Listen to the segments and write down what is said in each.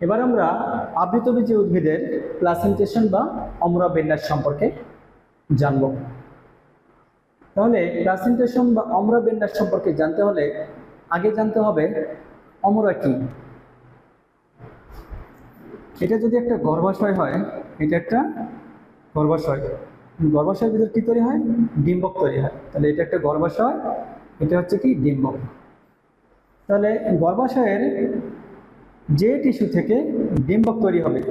এবার আমরা আবৃতবীজী উদ্ভিদের প্লাসেন্টেশন বা অমরা বিন্যাস সম্পর্কে জানব। তাহলে প্লাসেন্টেশন বা অমরা বিন্যাস সম্পর্কে জানতে হলে আগে জানতে হবে অমরা কি। এটা যদি একটা গর্ভাশয় হয়, এটা একটা গর্ভাশয়। গর্ভাশয়ের ভিতরে কি তৈরি হয়? ডিম্বক তৈরি হয়। তাহলে এটা একটা গর্ভাশয়, এটা হচ্ছে কি ডিম্বক। তাহলে গর্ভাশয়ের যে টিস্যু থেকে ডিম্বক তৈরি হবে,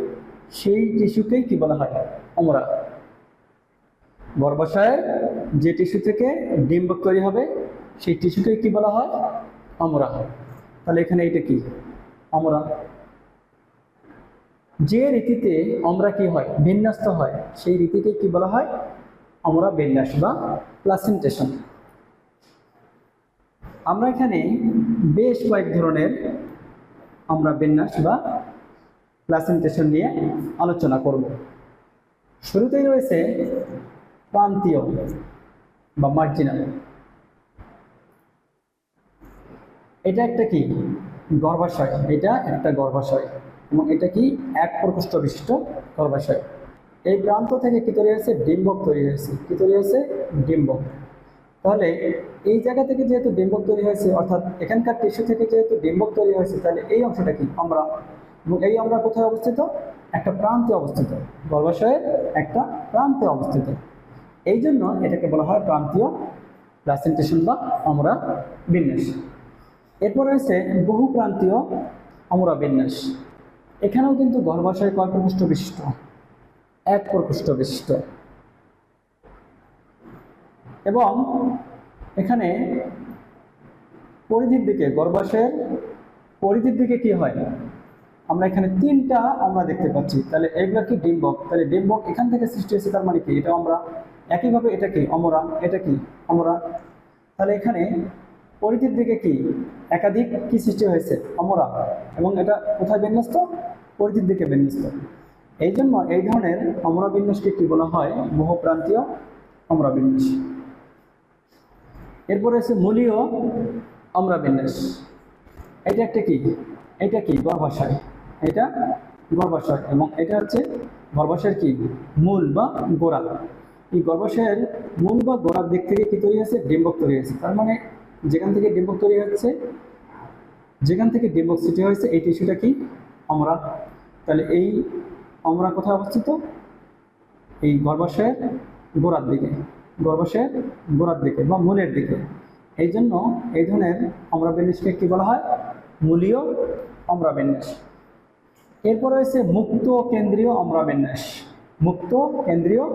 সেই টিস্যুকেই কি বলা হয়? অমরা। গর্ভাশয়ের যে টিস্যু থেকে ডিম্বক তৈরি হবে, সেই টিস্যুকেই কি বলা হয়? অমরা। তাহলে এখানে এটা কি? অমরা। যে রীতিতে আমরা কি হয়? বিন্যাস্ত হয়, সেই রীতিকে কি বলা হয়? অমরা বিন্যাস বা প্লাসেন্টেশন। আমরা এখানে বেশ কয়েক ধরনের আমরা বিন্যাস বা প্লাসেন্টেশন নিয়ে আলোচনা করব। শুরুতেই রয়েছে প্রান্তীয় বা মার্জিনাল। এটা একটা কি? গর্ভাশয়। এটা একটা গর্ভাশয় এবং এটা কি? এক প্রকোষ্ঠ বিশিষ্ট গর্ভাশয়। এই প্রান্ত থেকে কি তৈরি হয়েছে? ডিম্বক তৈরি হয়েছে। কি তৈরি হয়েছে? ডিম্বক। তাহলে এই জায়গা থেকে যেহেতু ডিম্বক তৈরি হয়েছে, অর্থাৎ এখানকার টিস্যু থেকে যেহেতু ডিম্বক তৈরি হয়েছে, তাহলে এই অংশটা কি? আমরা, এবং এই আমরা কোথায় অবস্থিত? একটা প্রান্তে অবস্থিত। গর্ভাশয়ের একটা প্রান্তে অবস্থিত। এই জন্য এটাকে বলা হয় প্রান্তীয় প্লাসেন্টেশন বা আমরা বিন্যাস। এরপর রয়েছে বহু প্রান্তীয় আমরা বিন্যাস। এখানেও কিন্তু গর্ভাশয় কয় প্রকোষ্ঠ বিশিষ্ট? এক প্রকোষ্ঠ বিশিষ্ট। এবং এখানে পরিধির দিকে, গর্ভাশয়ের পরিধির দিকে কি হয়? আমরা এখানে তিনটা আমরা দেখতে পাচ্ছি। তাহলে এগুলো কি ডিম্বক? তাহলে ডিম্বক এখান থেকে সৃষ্টি হয়েছে তার মানে কি? এটা আমরা একইভাবে এটা কি? অমরা। এটা কি? অমরা। তাহলে এখানে পরিধির দিকে কি? একাধিক কি সৃষ্টি হয়েছে? অমরা। এবং এটা কোথায় বিন্যস্ত? পরিধির দিকে বিন্যস্ত। এই জন্য এই ধরনের অমরা বিন্যাসকে কি বলা হয়? বহুপ্রান্তীয় অমরা বিন্যাস এরপরে আছে মূলীয় অমরা বিন্যাস এটা একটা কি? এটা কি? গর্ভাশয় এটা গর্ভাশয় এবং এটা হচ্ছে গর্ভাশয়ের কি? মূল বা গোড়া। এই গর্ভাশয়ের মূল বা গোড়ার দিক থেকে কী তৈরি হয়েছে? ডিম্বক তৈরি হয়েছে। তার মানে যেখান থেকে ডিম্বক তৈরি হচ্ছে, যেখান থেকে ডিম্বক সৃষ্টি হয়েছে, এই টিস্যুটা কি? আমরা তাহলে এই আমরা কোথায় অবস্থিত? এই গর্ভাশয়ের গোড়ার দিকে। গর্ভাশয়ের গোড়ার দিকে বা মূলের দিকে। এই জন্য এই ধরনের আমরা বিন্যাসকে কী বলা হয়? মূলীয় আমরা বিন্যাস এরপর রয়েছে মুক্ত কেন্দ্রীয় আমরা বিন্যাস মুক্ত কেন্দ্রীয়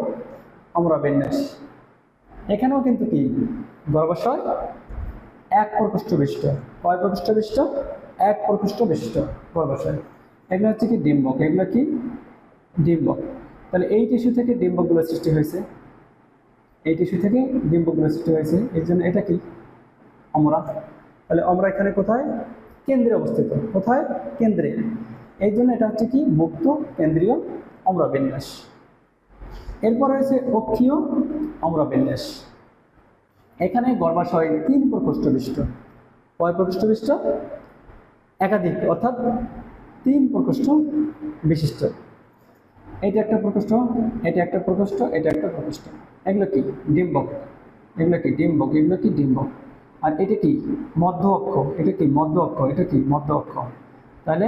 আমরা বিন্যাস এখানেও কিন্তু কি? গর্ভাশয় এক প্রকোষ্ঠ বিশিষ্ট কয় প্রকোষ্ঠ বিশিষ্ট এক প্রকোষ্ঠ বিশিষ্ট গর্ভাশয়। এগুলো হচ্ছে কি ডিম্বক। এগুলো কি? ডিম্বক। তাহলে এই টিস্যু থেকে ডিম্বকগুলো সৃষ্টি হয়েছে। এই টিস্যু থেকে ডিম্বকগুলো সৃষ্টি হয়েছে। এর জন্য এটা কি? আমরা তাহলে আমরা এখানে কোথায়? কেন্দ্রে অবস্থিত। কোথায়? কেন্দ্রে। এই জন্য এটা হচ্ছে কি? মুক্ত কেন্দ্রীয় অম্র বিন্যাস। এরপর রয়েছে অক্ষীয় অম্র বিন্যাস। এখানে গর্ভাশয় তিন প্রকোষ্ঠ বিশিষ্ট। কয় প্রকোষ্ঠ বিশিষ্ট? একাধিক, অর্থাৎ তিন প্রকোষ্ঠ বিশিষ্ট। এটা একটা প্রকোষ্ঠ এটা একটা প্রকোষ্ঠ এটা একটা প্রকোষ্ঠ এগুলো কি? ডিম্বক এগুলো কি? ডিম্বক এগুলো কি? ডিম্বক আর এটা কি? মধ্য অক্ষ। এটা কি? মধ্য অক্ষ। এটা কি? মধ্য অক্ষ। তাহলে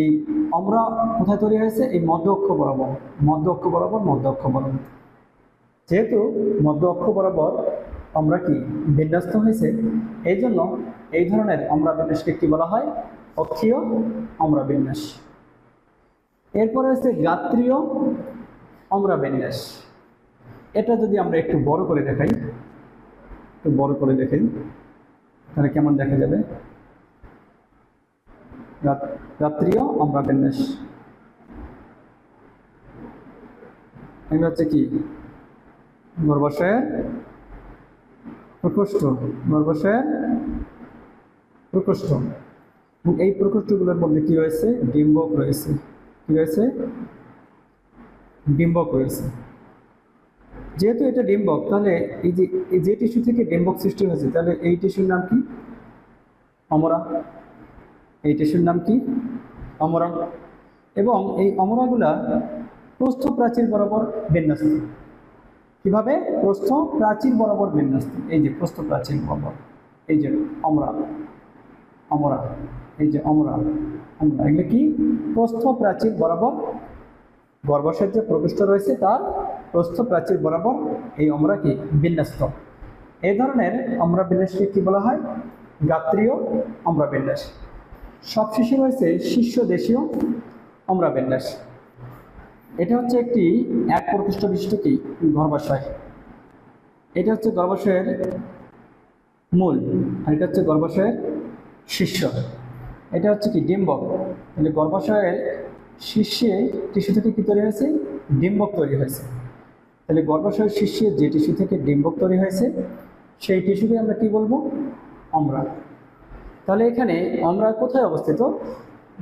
এই আমরা কোথায় তৈরি হয়েছে? এই মধ্য অক্ষ বরাবর। মধ্য অক্ষ বরাবর, মধ্য অক্ষ বরাবর। যেহেতু মধ্য অক্ষ বরাবর আমরা কি? বিন্যস্ত হয়েছে এই জন্য এই ধরনের আমরা বিন্যাসকে কি বলা হয়? অক্ষীয় আমরা বিন্যাস এরপরে হচ্ছে গাত্রীয় আমরা বিন্যাস এটা যদি আমরা একটু বড় করে দেখাই, একটু বড় করে দেখাই, তাহলে কেমন দেখা যাবে? রাত- রাত্রিও আমরা বিন্যাস এগুলো হচ্ছে কি? গর্ভাশয়ের প্রকোষ্ঠ গর্ভাশয়ের প্রকোষ্ঠ। এই প্রকোষ্ঠগুলোর মধ্যে কি রয়েছে? ডিম্বক রয়েছে। কি রয়েছে ডিম্বক রয়েছে যেহেতু এটা ডিম্বক, তাহলে এই যে এই যে টিস্যু থেকে ডিম্বক সৃষ্টি হয়েছে, তাহলে এই টিস্যুর নাম কি? অমরা। এই টিস্যুর নাম কি? অমরা। এবং এই অমরাগুলা প্রস্থ প্রাচীর বরাবর বিন্যস্ত। কীভাবে? প্রস্থ প্রাচীর বরাবর বিন্যস্ত। এই যে প্রস্থ প্রাচীর বরাবর। এই যে অমরা। অমরা। এই যে অমরা অমরা। এগুলো কি? প্রস্থ প্রাচীর বরাবর গর্ভাশয়ের যে প্রকোষ্ঠ রয়েছে, তার প্রস্থ প্রাচীর বরাবর এই অমরা কি? বিন্যস্ত। এই ধরনের অমরা বিন্যাসকে কি বলা হয়? গাত্রীয় অমরা বিন্যাস। সবশেষে রয়েছে শীর্ষ দেশীয় অমরা বিন্যাস। এটা হচ্ছে একটি এক প্রকোষ্ঠ বিশিষ্ট কি? গর্ভাশয়। এটা হচ্ছে গর্ভাশয়ের মূল। আর এটা হচ্ছে গর্ভাশয়ের শীর্ষ এটা হচ্ছে কি ডিম্বক মানে গর্ভাশয়ের শীর্ষে টিস্যু থেকে কী তৈরি হয়েছে? ডিম্বক তৈরি হয়েছে। তাহলে গর্ভাশয়ের শীর্ষে যে টিস্যু থেকে ডিম্বক তৈরি হয়েছে, সেই টিস্যুকে আমরা কি বলব? অমরা। তাহলে এখানে আমরা কোথায় অবস্থিত?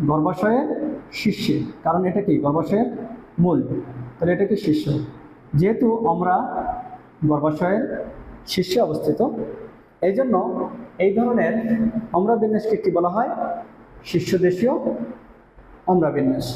গর্ভাশয়ের শীর্ষে। কারণ এটা কি? গর্ভাশয়ের মূল। তাহলে এটা কি শীর্ষ? যেহেতু আমরা গর্ভাশয়ের শীর্ষে অবস্থিত এই জন্য এই ধরনের অমরাবিন্যাসকে কী বলা হয়? শীর্ষদেশীয় অম্রা বিন্যাস